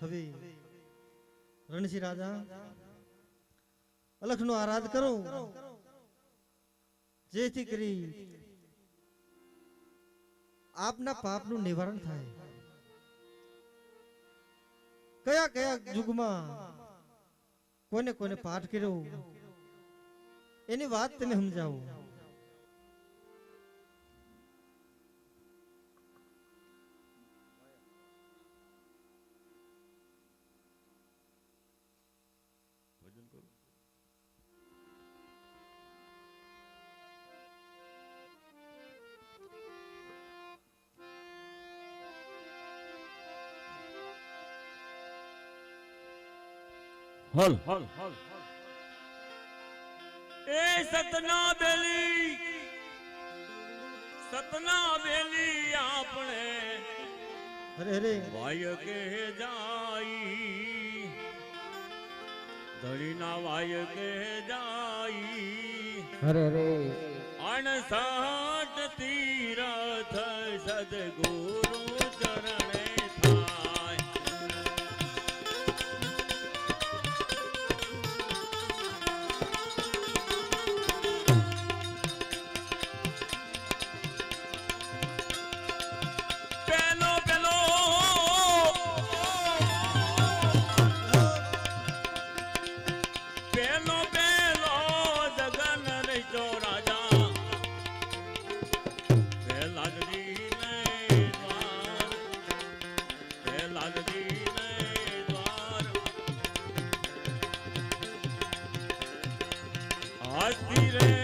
હવે રણસિંહ રાજા, અલખનો આરાધ કરો. જેથી કરી આપના પાપનું નિવારણ થાય. કયા કયા યુગમાં કોને કોને પાઠ કર્યો? એની વાત તમે સમજાવો. હલ. હલ હલ એ સતના બેલી સતના બેલી આપણે અરે અરે. વાય કે જાઈ ધણીના વાય કે જાઈ અરે અરે. અણસાટ તીરથ સદગુરુ હસ્તી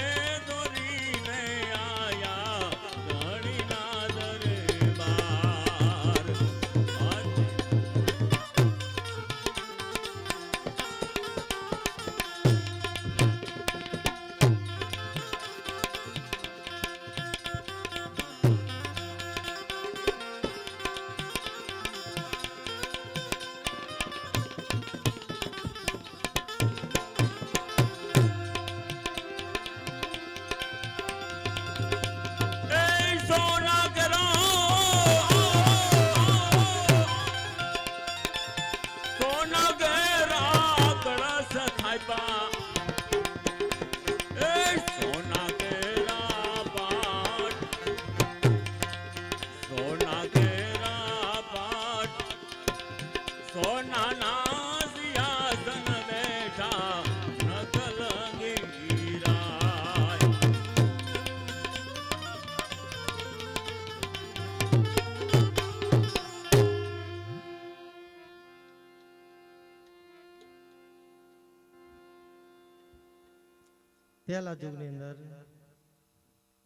પહેલા યુગની અંદર.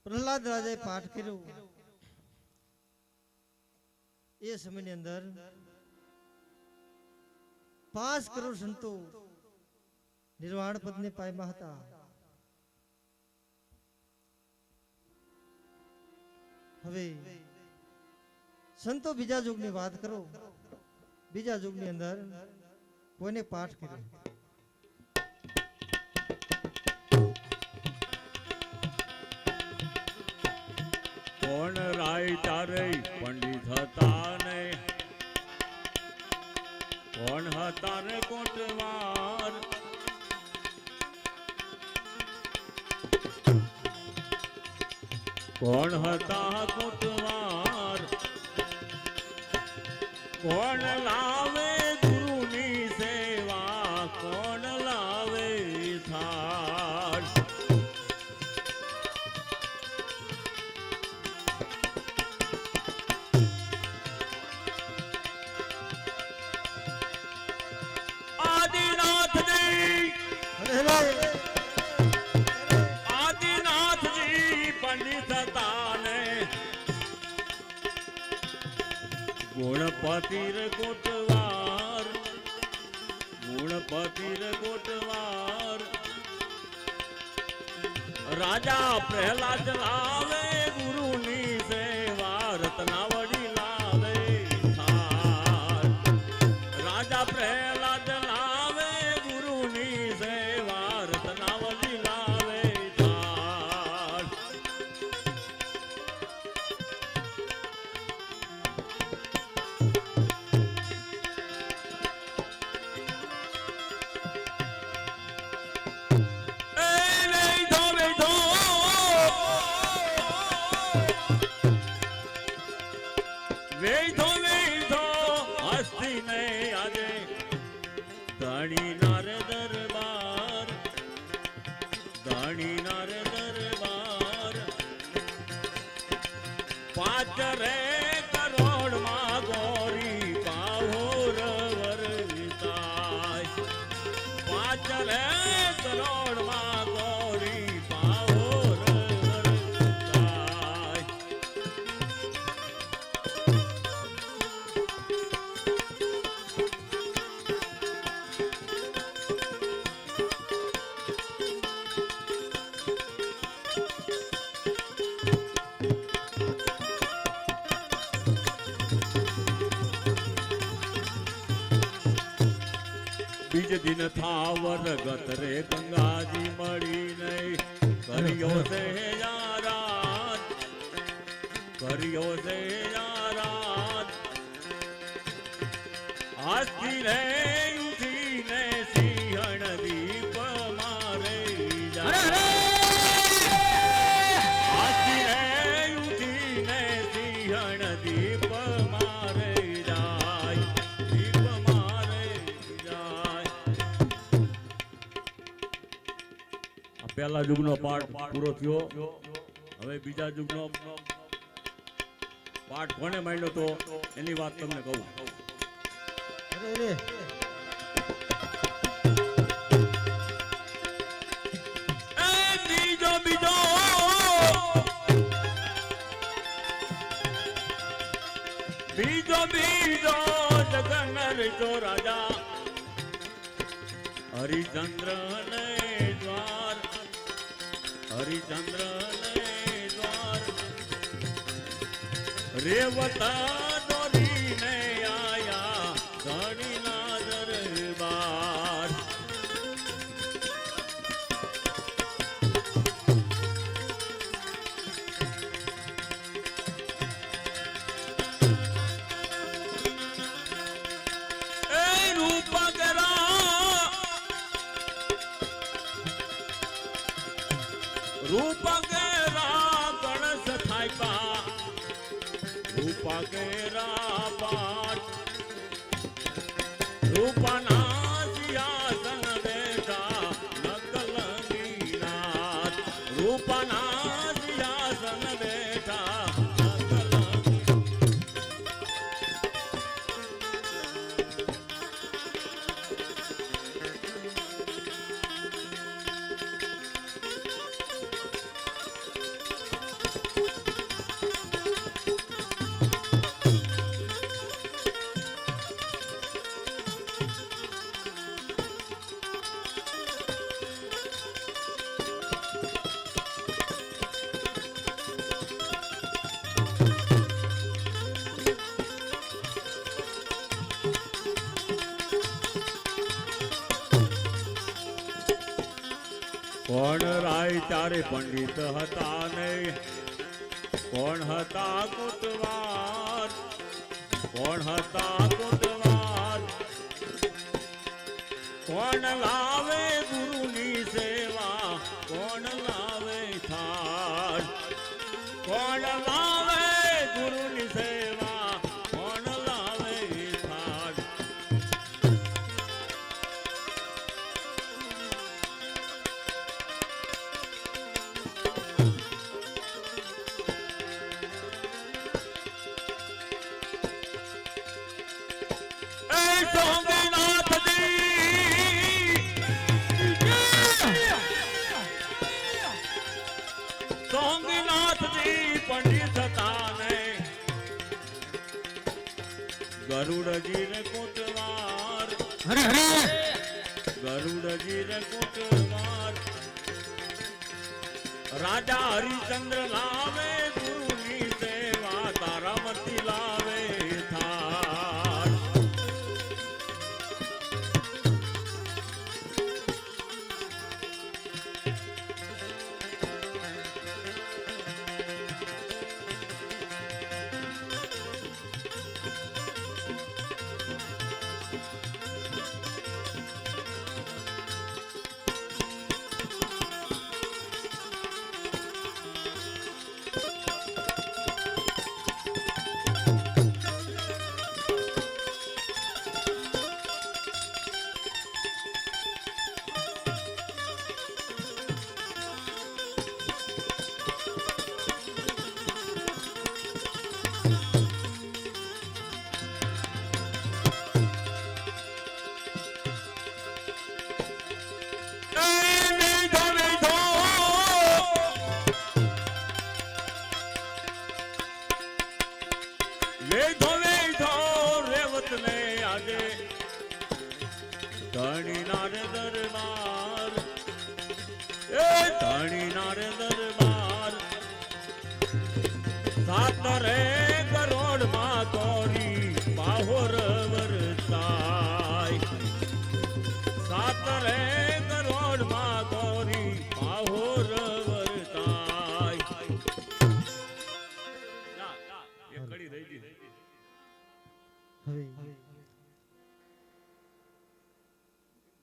પ્રહલાદ રાજાએ પાઠ કર્યો. એ સમયની અંદર પાંચ કરોડ સંતો નિર્વાણ પદને પાયમાં હતા. હવે સંતો બીજા યુગની વાત કરો. બીજા યુગની અંદર કોઈને પાઠ કર્યો? કોણ રાય તારે? પંડિત હતા ને કોણ હતા રે કોટવાર? કોણ હતા કોટવાર? કોણ લાવે ગુણપતિ રે કોટવાર ગુણપતિ પતિર કોટવાર રાજા પ્રહલાદ લાવે ગુરુની સેવા રત્નાવડી વેધો વેધો હસ્તી ને આજે ધણી નર દરબાર ધણી નર દરબાર. પાચ રે દિન થાવર ગત રે ગંગાજી મળી નહીં. કર્યો છે યારાત કર્યો છે યારાત આજથી રે પહેલા યુગનો પાઠ પૂરો થયો. હવે બીજા યુગનો પાઠ કોને માંડ્યો તો એની વાત તમને કહું. બીજો બીજો બીજો બીજો જગન રાજા હરિચંદ્ર ને હરિચંદ્ર રેવતા રૂપના પંડિત હતા નહીં. કોણ હતા કુતવાર કોણ હતા કુતવાર કોણ લાવે ગરુડજી ને કોટવાર રાજા હરિચંદ્ર લાવે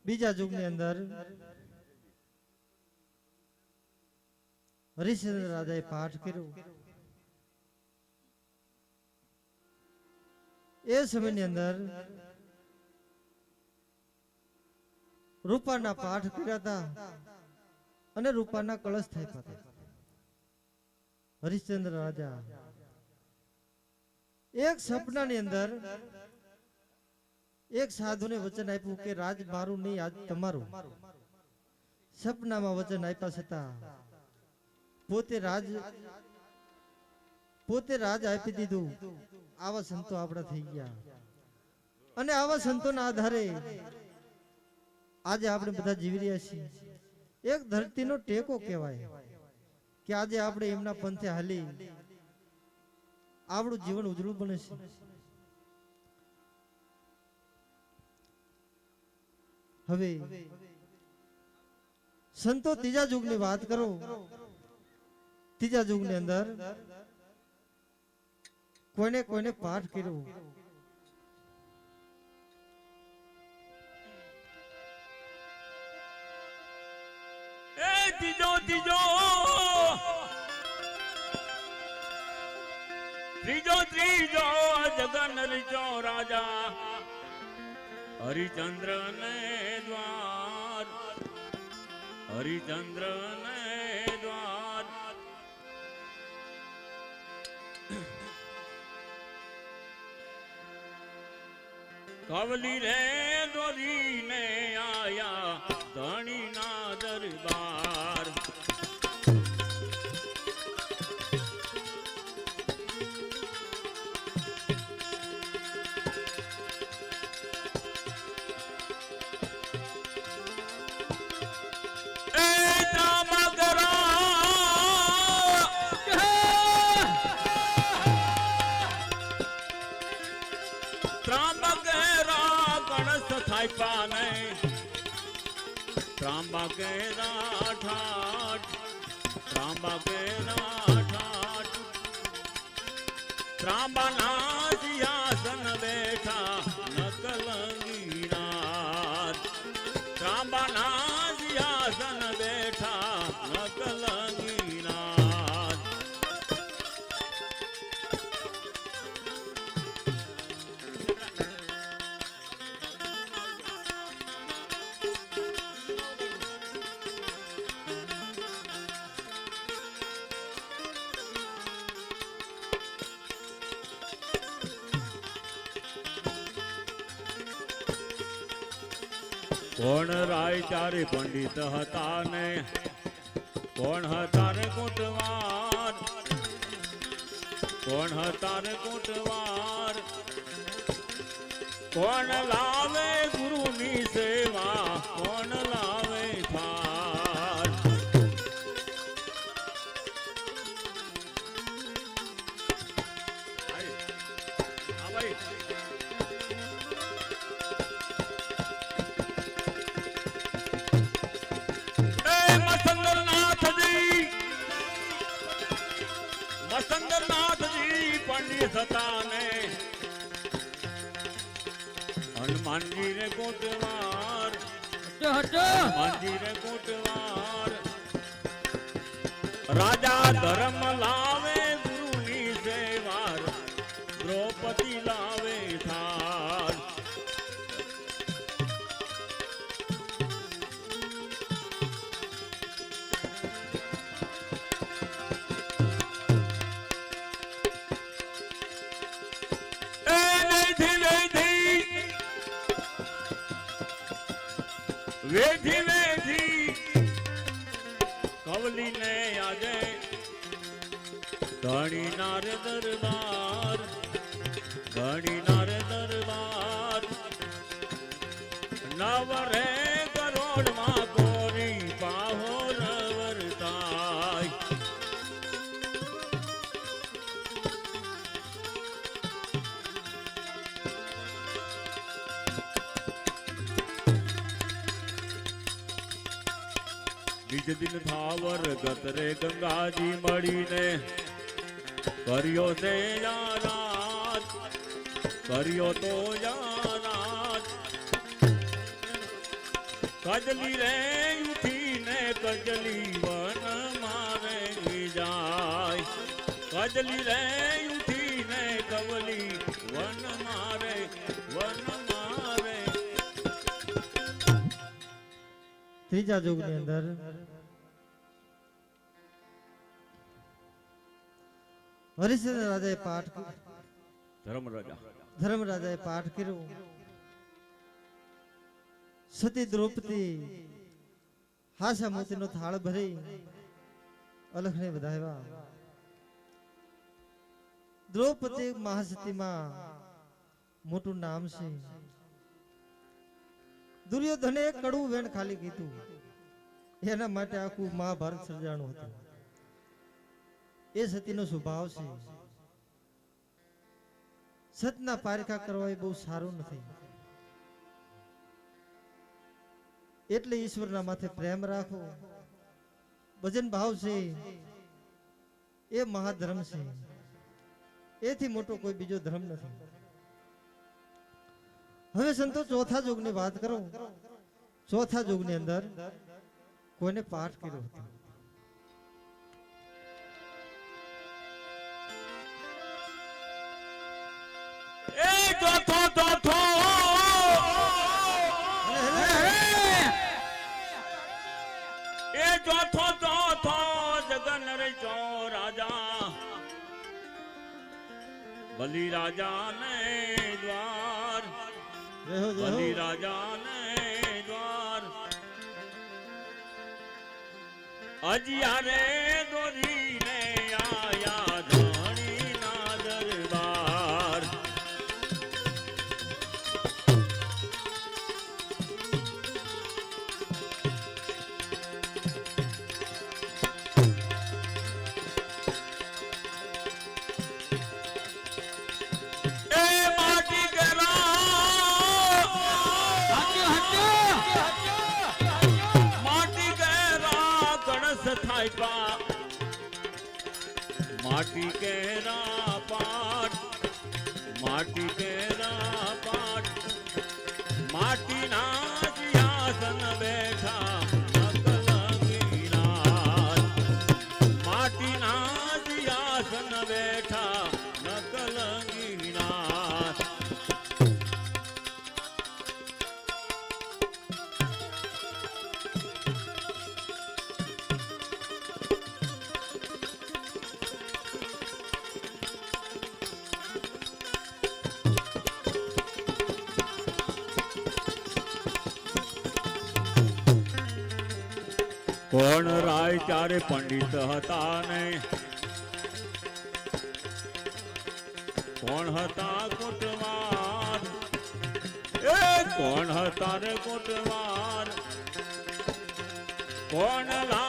બીજા યુગની અંદર હરિશ્ચંદ્ર રાજાએ પાઠ કર્યો. એ સમયની અંદર રૂપાના પાઠ કર્યા હતા અને રૂપાના કળશ થાય હતા. હરિશ્ચંદ્ર રાજા એક સપનાની અંદર એક સાધુને વચન આપ્યું કે, રાજ મારું નહીં, આજ તમારું. સપનામાં વચન આપ્યા છતાં પોતે રાજ પોતે રાજ આપી દીધું. આવા સંતો આપણા થઈ ગયા. અને આવા સંતોના આધારે આજે આપણે બધા જીવી રહ્યા છીએ. એક ધરતીનો ટેકો કહેવાય કે આજે આપણે એમના પંથે હાલી આપણું જીવન ઉજળું બને છે. હવે સંતો ત્રીજા યુગની વાત કરો. ત્રીજા યુગની અંદર કોઈને કોઈને પાઠ કર્યો. એ ત્રીજો ત્રીજો. ત્રીજો ત્રીજો જગન રીજો રાજા. હરિચંદ્ર ને દ્વાર. હરિચંદ્ર ને દ્વાર. કવલી રે દોરીને રાય ચારે પંડિત હતા ને. કોણ હતા રે કુટવાર? કોણ હતા રે કુટવાર? કોણ લાવે ગુરુની સેવા? કોણ મસંદરનાથજી પંડિત ને હનુમાનજી રે કોટવાર હનુમાનજી રે કોટવાર રાજા ધર્મ ધણી નાર દરબાર ધણી નાર દરબાર નવરે કરોડમાં કોરી પાહો રવરતાય બીજ દિન થાવર ગતરે ગંગાજી મળીને કર્યો તે યાદ કર્યો તો યાદ કજલી રે ઉઠીને કજલી વન મારે જાય. કજલી રે ઉઠીને કવલી વન મારે વન મારે. ત્રીજા યુગની અંદર હરિશ્ચંદ્ર રાજાએ પાઠ ધર્મરાજા. ધર્મરાજાએ પાઠ કર્યો. સતી દ્રૌપદી હાસા મોતીનો થાળ ભરી અલખને વધાવ્યા. દ્રૌપદી મહાસતીમાં મોટું નામ છે. દુર્યોધને કડવું વેણ ખાલી કીધું. એના માટે આખું મહાભારત સર્જાણું હતું. એ સતીનો સ્વભાવ છે. સતના પારખા કરવા એ બહુ સારું નથી. એટલે ઈશ્વરના માથે પ્રેમ રાખો. ભજન ભાવ છે. એ મહાધર્મ છે. એથી મોટો કોઈ બીજો ધર્મ નથી. હવે સંતો ચોથા યુગની વાત કરો. ચોથા યુગની અંદર કોઈને પાઠ કર્યો હતો. બલિ રાજા ને દ્વાર બલિ. રાજા ને દ્વાર અજિયા રે આયા કોણ રાય ત્યારે પંડિત હતા ને કોણ હતા કુટવાર એ કોણ હતા રે કુટવાર કોણ લાવે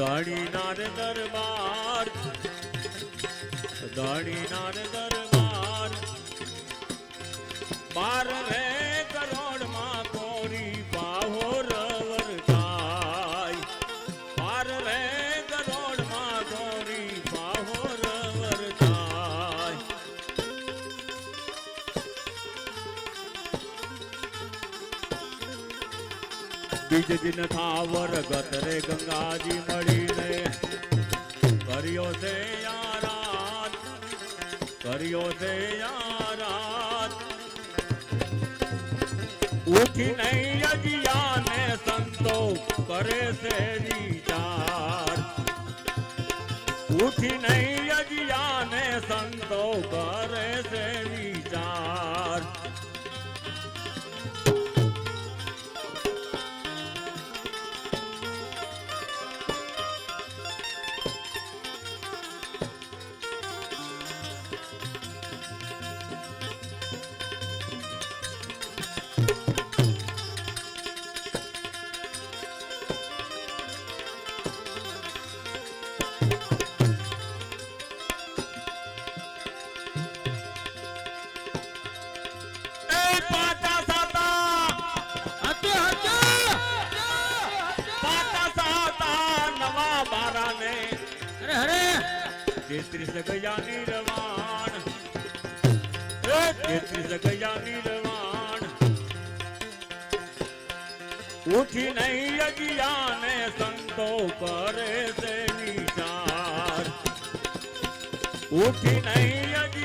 દાડીનાર દરબાર દાડીનાર દરબાર બાર રે બીજ દિન થાવર ગતરે ગંગાજી મળીને કર્યો છે યારાત કર્યો છે યારાત ઉઠી નહીં અજિયાને સંતો કરે છે વિચાર ઉઠી નહીં અજિયાને સંતો કરે છે વિચાર તેત્રીસ ગયાની રવાણ તેત્રીસ ગયાની રવાણ ઉઠી નહીં અગિયાને સંતો કરે છે વિચાર ઉઠી નહીં અગિયાને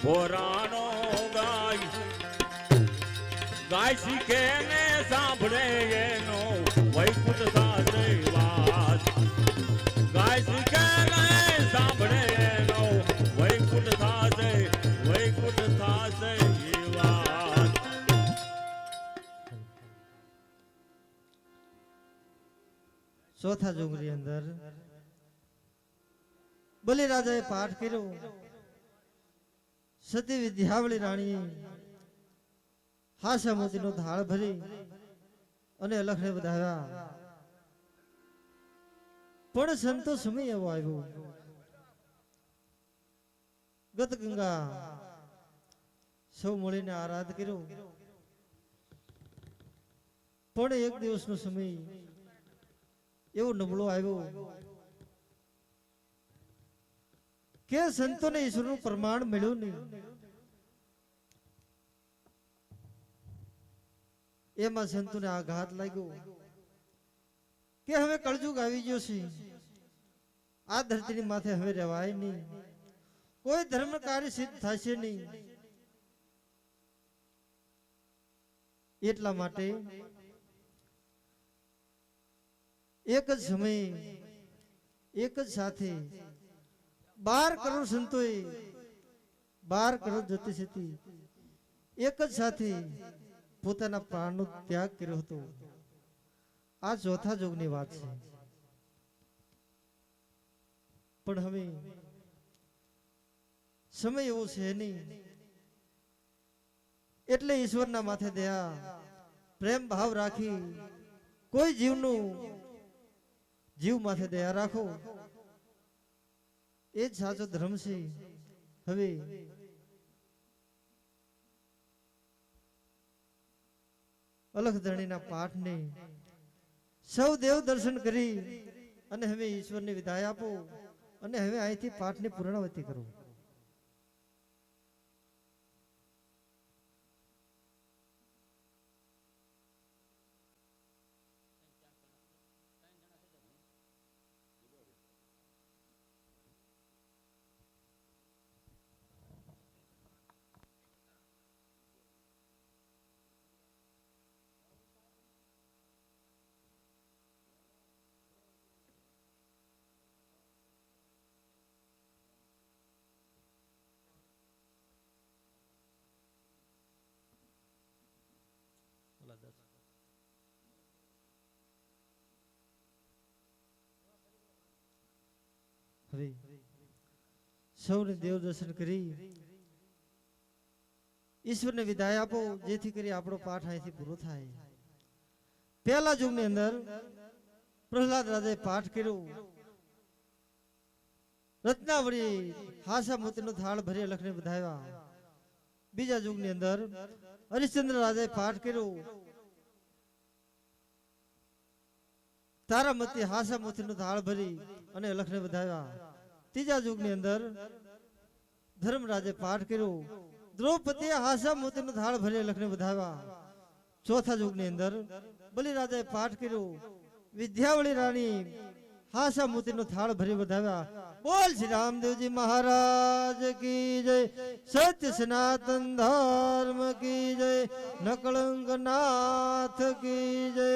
ઊભો રાણો ગાય. ગાય શીખે ને સાંભળે એનો વૈકુંઠ સાસરે વાત. ગાય શીખે ને સાંભળે એનો વૈકુંઠ સાસે વૈકુંઠ એ વાત. ચોથા જોગની અંદર બલિરાજાએ પાઠ કર્યો. સતી વિદ્યાવળી રાણીએ હાસા મોતીનો ધાળ ભરી અને અલખને વધાવ્યા. પણ સંતો સમય એવો આવ્યો. ગત ગંગા સૌ મળીને આરાધ કર્યો. પણ એક દિવસનો સમય એવો નબળો આવ્યો. કે સંતોને ઈશ્વરનું પ્રમાણ મળ્યું નહીં. એમાં સંતોને આઘાત લાગ્યો. કે હવે કળજુગ આવી ગયો છે. આ ધરતીની માથે હવે રહેવાય નહીં. કોઈ ધર્મ કાર્ય સિદ્ધ થશે નહીં. એટલા માટે એક જ સમયે, એક જ સાથે બાર કરોડ સંતોએ, બાર કરોડ જ્યોતિષ હતી એક જ સાથે પોતાના પ્રાણનો ત્યાગ કર્યો હતો. આ ચોથા જોગની વાત છે. પણ હવે સમય એવો છે નહીં. એટલે ઈશ્વરના માથે દયા, પ્રેમ ભાવ રાખી કોઈ જીવનું જીવ માથે દયા રાખો. એ જ સાચો ધર્મ છે. હવે અલખધણીના પાઠને સૌ દેવ દર્શન કરી અને હવે ઈશ્વરને વિદાય આપો અને હવે અહીંથી પાઠની પૂર્ણવતી કરો. કરે. સૌને દેવ દર્શન કરી. ઈશ્વરને વિદાય આપો, જેથી કરી આપણો પાઠ અહીંથી પૂરો થાય. પહેલા યુગની અંદર પ્રહલાદ રાજાએ પાઠ કર્યો. રત્નાવળી હાસા મોતીનો થાળ ભરી લખને બધાવ્યા. બીજા યુગની અંદર હરિશ્ચંદ્ર રાજાએ પાઠ કર્યો. તારામતી હાસા મોતીનો થાળ ભરી અને લખને વધાવ્યા ત્રીજા યુગની અંદર ધર્મરાજે પાઠ કર્યો દ્રૌપદીએ હાસા મોતીનો થાળ ભરી લખને વધાવ્યા ચોથા યુગની અંદર બલિરાજાએ પાઠ કર્યો વિદ્યાવળી રાણી હાસા મોતીનો થાળ ભરી વધાવ્યા બોલ શ્રી રામદેવજી મહારાજ કી જય સત્ય સનાતન ધર્મ કી જય નકળંક નાથ કી જય